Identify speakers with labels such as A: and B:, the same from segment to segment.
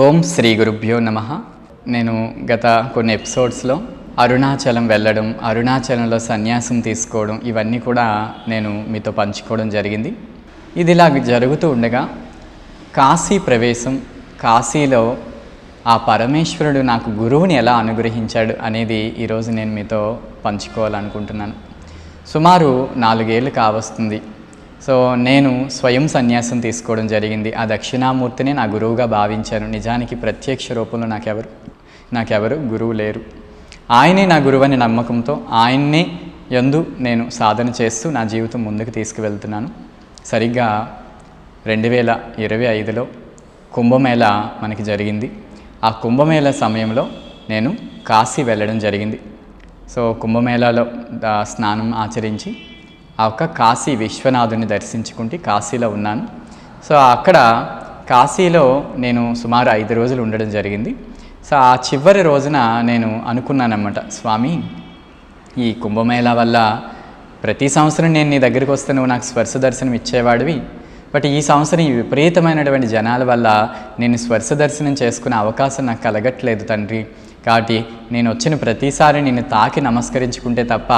A: ఓం శ్రీ గురుభ్యో నమ. నేను గత కొన్ని ఎపిసోడ్స్లో అరుణాచలం వెళ్ళడం అరుణాచలంలో సన్యాసం తీసుకోవడం ఇవన్నీ కూడా నేను మీతో పంచుకోవడం జరిగింది. ఇది ఇలా జరుగుతూ ఉండగా కాశీ ప్రవేశం కాశీలో ఆ పరమేశ్వరుడు నాకు గురువుని ఎలా అనుగ్రహించాడు అనేది ఈరోజు నేను మీతో పంచుకోవాలనుకుంటున్నాను. సుమారు నాలుగేళ్ళు కావస్తుంది. సో నేను స్వయం సన్యాసం తీసుకోవడం జరిగింది. ఆ దక్షిణామూర్తిని నా గురువుగా భావించాను. నిజానికి ప్రత్యక్ష రూపంలో నాకెవరు నాకెవరు గురువు లేరు. ఆయనే నా గురువు అని నమ్మకంతో ఆయన్నే ఎందు నేను సాధన చేస్తూ నా జీవితం ముందుకు తీసుకువెళ్తున్నాను. సరిగ్గా రెండు వేల ఇరవై ఐదులో కుంభమేళ మనకి జరిగింది. ఆ కుంభమేళ సమయంలో నేను కాశీ వెళ్ళడం జరిగింది. సో కుంభమేళాలో స్నానం ఆచరించి ఆ ఒక్క కాశీ విశ్వనాథుని దర్శించుకుంటే కాశీలో ఉన్నాను. సో అక్కడ కాశీలో నేను సుమారు ఐదు రోజులు ఉండడం జరిగింది. సో ఆ చివరి రోజున నేను అనుకున్నానమాట స్వామి ఈ కుంభమేళా వల్ల ప్రతి సంవత్సరం నేను నీ దగ్గరికి వస్తే నువ్వు నాకు స్పర్శ దర్శనం ఇచ్చేవాడివి. బట్ ఈ సంవత్సరం ఈ విపరీతమైనటువంటి జనాల వల్ల నేను స్పర్శ దర్శనం చేసుకునే అవకాశం నాకు కలగట్లేదు తండ్రి. కాబట్టి నేను వచ్చిన ప్రతిసారి నేను తాకి నమస్కరించుకుంటే తప్ప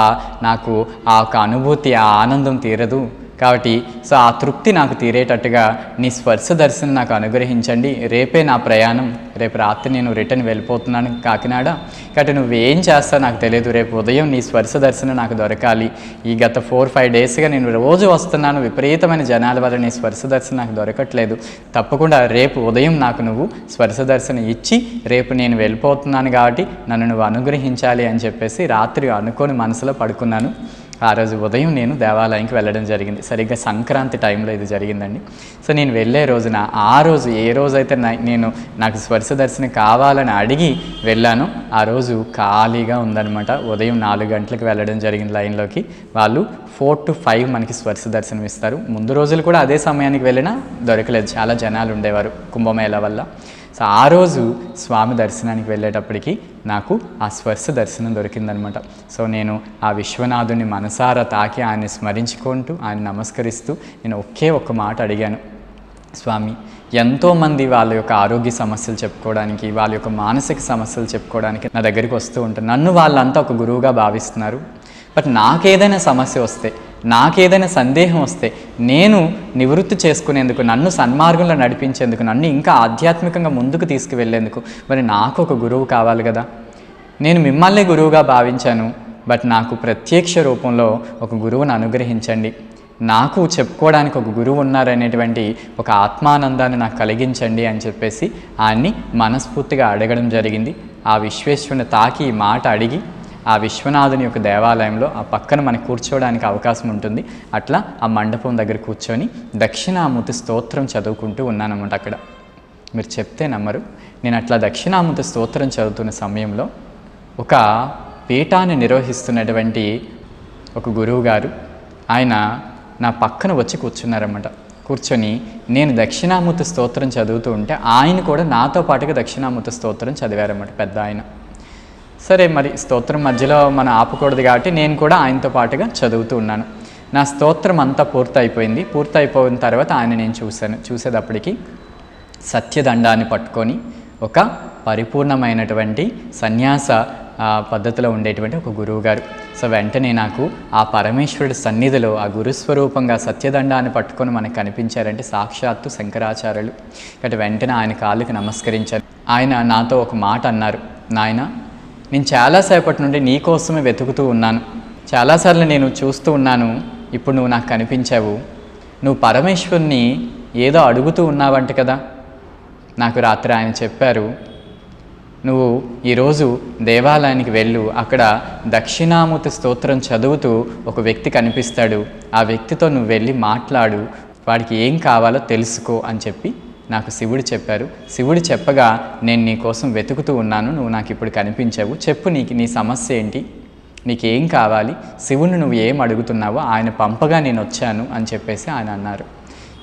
A: నాకు ఆ యొక్క అనుభూతి ఆ ఆనందం తీరదు. కాబట్టి సో ఆ తృప్తి నాకు తీరేటట్టుగా నీ స్పర్శ దర్శనం నాకు అనుగ్రహించండి. రేపే నా ప్రయాణం. రేపు రాత్రి నేను రిటర్న్ వెళ్ళిపోతున్నాను కాకినాడ. కాబట్టి నువ్వు ఏం చేస్తావు నాకు తెలియదు. రేపు ఉదయం నీ స్పర్శ దర్శనం నాకు దొరకాలి. ఈ గత ఫోర్ ఫైవ్ డేస్గా నేను రోజు వస్తున్నాను. విపరీతమైన జనాల వల్ల నీ స్పర్శ దర్శనం నాకు దొరకట్లేదు. తప్పకుండా రేపు ఉదయం నాకు నువ్వు స్పర్శ దర్శనం ఇచ్చి రేపు నేను వెళ్ళిపోతున్నాను కాబట్టి నన్ను నువ్వు అనుగ్రహించాలి అని చెప్పేసి రాత్రి అనుకొని మనసులో పడుకున్నాను. ఆ రోజు ఉదయం నేను దేవాలయానికి వెళ్ళడం జరిగింది. సరిగ్గా సంక్రాంతి టైంలో ఇది జరిగిందండి. సో నేను వెళ్ళే రోజున ఆ రోజు ఏ రోజైతే నేను నాకు స్పర్శ దర్శనం కావాలని అడిగి వెళ్ళాను ఆ రోజు ఖాళీగా ఉందన్నమాట. ఉదయం నాలుగు గంటలకు వెళ్ళడం జరిగింది లైన్లోకి. వాళ్ళు ఫోర్ టు ఫైవ్ మనకి స్పర్శ దర్శనం ఇస్తారు. ముందు రోజులు కూడా అదే సమయానికి వెళ్ళినా దొరకలేదు. చాలా జనాలు ఉండేవారు కుంభమేళ వల్ల. సో ఆ రోజు స్వామి దర్శనానికి వెళ్ళేటప్పటికి నాకు ఆ స్వస్థ దర్శనం దొరికిందనమాట. సో నేను ఆ విశ్వనాథుని మనసారా తాకి ఆయన్ని స్మరించుకుంటూ ఆయన నమస్కరిస్తూ నేను ఒకే ఒక్క మాట అడిగాను. స్వామి ఎంతోమంది వాళ్ళ యొక్క ఆరోగ్య సమస్యలు చెప్పుకోవడానికి వాళ్ళ యొక్క మానసిక సమస్యలు చెప్పుకోవడానికి నా దగ్గరికి వస్తూ ఉంటారు. నన్ను వాళ్ళంతా ఒక గురువుగా భావిస్తున్నారు. బట్ నాకేదైనా సమస్య వస్తే నాకేదైనా సందేహం వస్తే నేను నివృత్తి చేసుకునేందుకు నన్ను సన్మార్గంలో నడిపించేందుకు నన్ను ఇంకా ఆధ్యాత్మికంగా ముందుకు తీసుకువెళ్ళేందుకు మరి నాకు ఒక గురువు కావాలి కదా. నేను మిమ్మల్ని గురువుగా భావించాను బట్ నాకు ప్రత్యక్ష రూపంలో ఒక గురువును అనుగ్రహించండి. నాకు చెప్పుకోవడానికి ఒక గురువు ఉన్నారనేటువంటి ఒక ఆత్మానందాన్ని నాకు కలిగించండి అని చెప్పేసి ఆయన్ని మనస్ఫూర్తిగా అడగడం జరిగింది. ఆ విశ్వేశ్వరుని తాకి ఈ మాట అడిగి ఆ విశ్వనాథుని యొక్క దేవాలయంలో ఆ పక్కన మనకు కూర్చోవడానికి అవకాశం ఉంటుంది. అట్లా ఆ మండపం దగ్గర కూర్చొని దక్షిణామూర్తి స్తోత్రం చదువుకుంటూ ఉన్నానమాట అక్కడ. మీరు చెప్తే నమ్మరు. నేను అట్లా దక్షిణామూర్తి స్తోత్రం చదువుతున్న సమయంలో ఒక పీఠాన్ని నిర్వహిస్తున్నటువంటి ఒక గురువు గారు ఆయన నా పక్కన వచ్చి కూర్చున్నారన్నమాట. కూర్చొని నేను దక్షిణామూర్తి స్తోత్రం చదువుతూ ఉంటే ఆయన కూడా నాతో పాటుగా దక్షిణామూర్తి స్తోత్రం చదివారన్నమాట పెద్ద ఆయన. సరే మరి స్తోత్రం మధ్యలో మనం ఆపకూడదు కాబట్టి నేను కూడా ఆయనతో పాటుగా చదువుతూ ఉన్నాను. నా స్తోత్రం అంతా పూర్తయిపోయింది. పూర్తయిపోయిన తర్వాత ఆయన నేను చూశాను. చూసేటప్పటికి సత్యదండాన్ని పట్టుకొని ఒక పరిపూర్ణమైనటువంటి సన్యాస పద్ధతిలో ఉండేటువంటి ఒక గురువు గారు సో వెంటనే నాకు ఆ పరమేశ్వరుడి సన్నిధిలో ఆ గురుస్వరూపంగా సత్యదండాన్ని పట్టుకొని మనకు కనిపించారంటే సాక్షాత్తు శంకరాచార్యులు. కాబట్టి వెంటనే ఆయన కాళ్ళకి నమస్కరించారు. ఆయన నాతో ఒక మాట అన్నారు. నాయన నేను చాలాసేపటి నుండి నీ కోసమే వెతుకుతూ ఉన్నాను. చాలాసార్లు నేను చూస్తూ ఉన్నాను ఇప్పుడు నువ్వు నాకు కనిపించావు. నువ్వు పరమేశ్వరుని ఏదో అడుగుతూ ఉన్నావంట కదా. నాకు రాత్రి ఆయన చెప్పారు నువ్వు ఈరోజు దేవాలయానికి వెళ్ళు అక్కడ దక్షిణామూర్తి స్తోత్రం చదువుతూ ఒక వ్యక్తి కనిపిస్తాడు. ఆ వ్యక్తితో నువ్వు వెళ్ళి మాట్లాడు వాడికి ఏం కావాలో తెలుసుకో అని చెప్పి నాకు శివుడు చెప్పారు. శివుడు చెప్పగా నేను నీ కోసం వెతుకుతూ ఉన్నాను. నువ్వు నాకు ఇప్పుడు కనిపించావు. చెప్పు నీకు నీ సమస్య ఏంటి? నీకేం కావాలి? శివుని నువ్వు ఏం అడుగుతున్నావో ఆయన పంపగా నేను వచ్చాను అని చెప్పేసి ఆయన అన్నారు.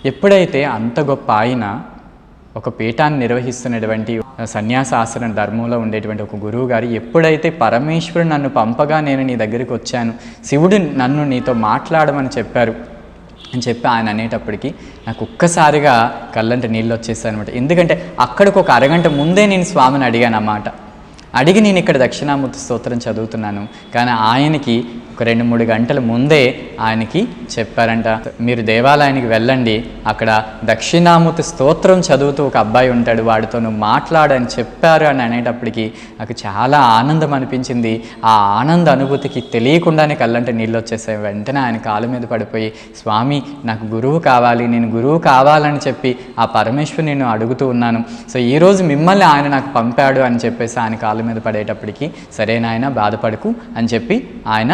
A: ఎప్పుడైతే అంత గొప్ప ఆయన ఒక పీఠాన్ని నిర్వహిస్తున్నటువంటి సన్యాసాసన ధర్మంలో ఉండేటువంటి ఒక గురువు గారు ఎప్పుడైతే పరమేశ్వరుడు నన్ను పంపగా నేను నీ దగ్గరికి వచ్చాను శివుడు నన్ను నీతో మాట్లాడమని చెప్పారు. అని చెప్పి ఆయన అనేటప్పటికి నాకు ఒక్కసారిగా కళ్ళంటే నీళ్ళు వచ్చేసాయి అనమాట ఎందుకంటే అక్కడికి ఒక అరగంట ముందే నేను స్వామిని అడిగాను అన్నమాట అడిగి నేను ఇక్కడ దక్షిణామూర్తి స్తోత్రం చదువుతున్నాను. కానీ ఆయనకి ఒక రెండు మూడు గంటల ముందే ఆయనకి చెప్పారంట మీరు దేవాలయానికి వెళ్ళండి అక్కడ దక్షిణామూర్తి స్తోత్రం చదువుతూ ఒక అబ్బాయి ఉంటాడు వాడితో నువ్వు మాట్లాడని చెప్పారు అని అనేటప్పటికి నాకు చాలా ఆనందం అనిపించింది. ఆ ఆనంద అనుభూతికి తెలియకుండానే కళ్ళంటే నీళ్ళు వచ్చేసాయి. వెంటనే ఆయన కాళ్ళ మీద పడిపోయి స్వామి నాకు గురువు కావాలి నేను గురువు కావాలని చెప్పి ఆ పరమేశ్వరు నేను అడుగుతూ ఉన్నాను. సో ఈరోజు మిమ్మల్ని ఆయన నాకు పంపాడు అని చెప్పేసి ఆయన కాలు కాళ్ళ మీద పడేటప్పటికి సరే నాయన బాధపడకు అని చెప్పి ఆయన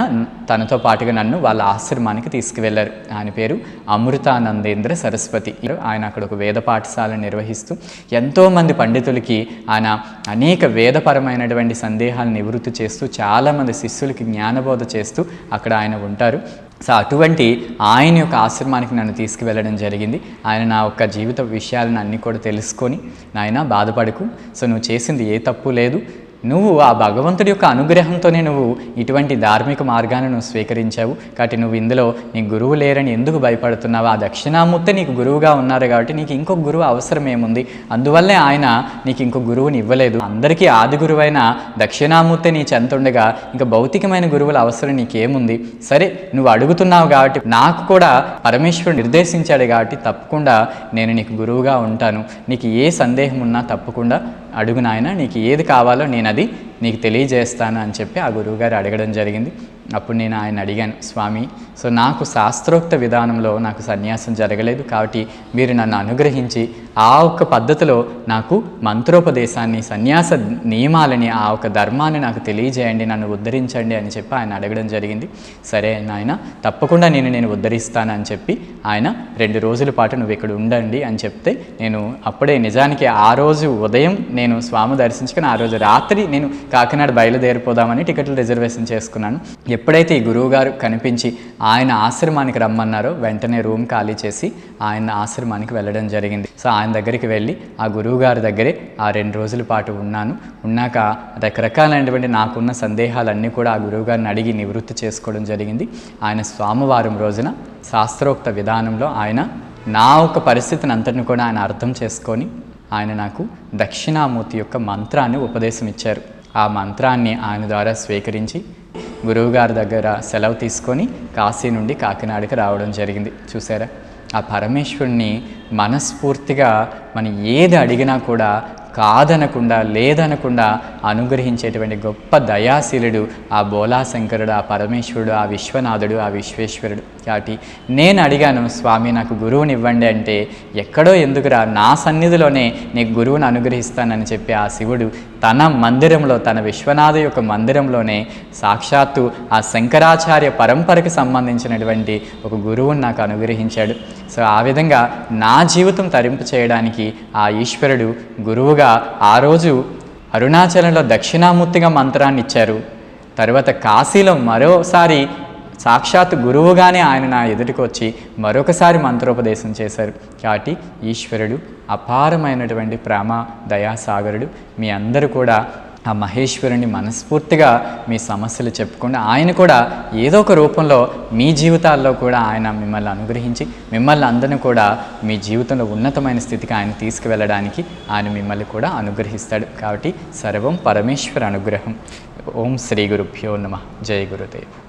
A: తనతో పాటుగా నన్ను వాళ్ళ ఆశ్రమానికి తీసుకువెళ్ళారు. ఆయన పేరు అమృతానందేంద్ర సరస్వతి. ఆయన అక్కడ ఒక వేద పాఠశాల నిర్వహిస్తూ ఎంతోమంది పండితులకి ఆయన అనేక వేదపరమైనటువంటి సందేహాలు నివృత్తి చేస్తూ చాలామంది శిష్యులకి జ్ఞానబోధ చేస్తూ అక్కడ ఆయన ఉంటారు. సో అటువంటి ఆయన యొక్క ఆశ్రమానికి నన్ను తీసుకువెళ్ళడం జరిగింది. ఆయన నా యొక్క జీవిత విషయాలను అన్నీ కూడా తెలుసుకొని నాయన బాధపడకు. సో నువ్వు చేసింది ఏ తప్పు లేదు. నువ్వు ఆ భగవంతుడి యొక్క అనుగ్రహంతోనే నువ్వు ఇటువంటి ధార్మిక మార్గాన్ని నువ్వు స్వీకరించావు. కాబట్టి నువ్వు ఇందులో నీకు గురువు లేరని ఎందుకు భయపడుతున్నావు? ఆ దక్షిణామూర్తి నీకు గురువుగా ఉన్నారు కాబట్టి నీకు ఇంకొక గురువు అవసరం ఏముంది అందువల్లే ఆయన నీకు ఇంకొక గురువుని ఇవ్వలేదు. అందరికీ ఆది గురువైన దక్షిణామూర్తి నీ చెంతుండగా ఇంకా భౌతికమైన గురువుల అవసరం నీకేముంది? సరే నువ్వు అడుగుతున్నావు కాబట్టి నాకు కూడా పరమేశ్వరుడు నిర్దేశించాడు కాబట్టి తప్పకుండా నేను నీకు గురువుగా ఉంటాను. నీకు ఏ సందేహం ఉన్నా తప్పకుండా అడుగు నాయన నీకు ఏది కావాలో నేను అది నీకు తెలియజేస్తాను అని చెప్పి ఆ గురువుగారు అడగడం జరిగింది. అప్పుడు నేను ఆయన అడిగాను స్వామి సో నాకు శాస్త్రోక్త విధానంలో నాకు సన్యాసం జరగలేదు కాబట్టి మీరు నన్ను అనుగ్రహించి ఆ ఒక్క పద్ధతిలో నాకు మంత్రోపదేశాన్ని సన్యాస నియమాలని ఆ ఒక ధర్మాన్ని నాకు తెలియజేయండి నన్ను ఉద్ధరించండి అని చెప్పి ఆయన అడగడం జరిగింది. సరే నాయన తప్పకుండా నేను నేను ఉద్ధరిస్తానని అని చెప్పి ఆయన రెండు రోజుల పాటు నువ్వు ఇక్కడ ఉండండి అని చెప్తే నేను అప్పుడే నిజానికి ఆ రోజు ఉదయం నేను స్వామి దర్శించుకుని ఆ రోజు రాత్రి నేను కాకినాడ బయలుదేరిపోదామని టికెట్లు రిజర్వేషన్ చేసుకున్నాను. ఎప్పుడైతే ఈ గురువుగారు కనిపించి ఆయన ఆశ్రమానికి రమ్మన్నారో వెంటనే రూమ్ ఖాళీ చేసి ఆయన ఆశ్రమానికి వెళ్ళడం జరిగింది. సో ఆయన దగ్గరికి వెళ్ళి ఆ గురువుగారి దగ్గరే ఆ రెండు రోజుల పాటు ఉన్నాను. ఉన్నాక రకరకాలైనటువంటి నాకున్న సందేహాలన్నీ కూడా ఆ గురువుగారిని అడిగి నివృత్తి చేసుకోవడం జరిగింది. ఆయన స్వామివారం రోజున శాస్త్రోక్త విధానంలో ఆయన నా ఒక పరిస్థితిని అంతటిని కూడా ఆయన అర్థం చేసుకొని ఆయన నాకు దక్షిణామూర్తి యొక్క మంత్రాన్ని ఉపదేశం ఇచ్చారు. ఆ మంత్రాన్ని ఆయన ద్వారా స్వీకరించి గురువుగారి దగ్గర సెలవు తీసుకొని కాశీ నుండి కాకినాడకి రావడం జరిగింది. చూసారా? ఆ పరమేశ్వరుణ్ణి మనస్ఫూర్తిగా మనం ఏది అడిగినా కూడా కాదనకుండా లేదనకుండా అనుగ్రహించేటువంటి గొప్ప దయాశీలుడు ఆ బోలాశంకరుడు ఆ పరమేశ్వరుడు ఆ విశ్వనాథుడు ఆ విశ్వేశ్వరుడు. కాబట్టి నేను అడిగాను స్వామి నాకు గురువుని ఇవ్వండి అంటే ఎక్కడో ఎందుకురా నా సన్నిధిలోనే నీకు గురువుని అనుగ్రహిస్తానని చెప్పి ఆ శివుడు తన మందిరంలో తన విశ్వనాథ యొక్క మందిరంలోనే సాక్షాత్తు ఆ శంకరాచార్య పరంపరకు సంబంధించినటువంటి ఒక గురువుని నాకు అనుగ్రహించాడు. సో ఆ విధంగా నా జీవితం తరింపు చేయడానికి ఆ ఈశ్వరుడు గురువుగా ఆ రోజు అరుణాచలంలో దక్షిణామూర్తిగా మంత్రాన్ని ఇచ్చారు తర్వాత కాశీలో మరోసారి సాక్షాత్ గురువుగానే ఆయన నా ఎదుటికి వచ్చి మరొకసారి మంత్రోపదేశం చేశారు. కాబట్టి ఈశ్వరుడు అపారమైనటువంటి ప్రేమ దయాసాగరుడు మీ అందరూ కూడా ఆ మహేశ్వరుని మనస్ఫూర్తిగా మీ సమస్యలు చెప్పుకోండి ఆయన కూడా ఏదో ఒక రూపంలో మీ జీవితాల్లో కూడా ఆయన మిమ్మల్ని అనుగ్రహించి మిమ్మల్ని అందరిని కూడా మీ జీవితంలో ఉన్నతమైన స్థితికి ఆయన తీసుకువెళ్ళడానికి ఆయన మిమ్మల్ని కూడా అనుగ్రహిస్తాడు. కాబట్టి సర్వం పరమేశ్వర అనుగ్రహం. ఓం శ్రీ గురుభ్యో నమ. జయ గురుదేవ్.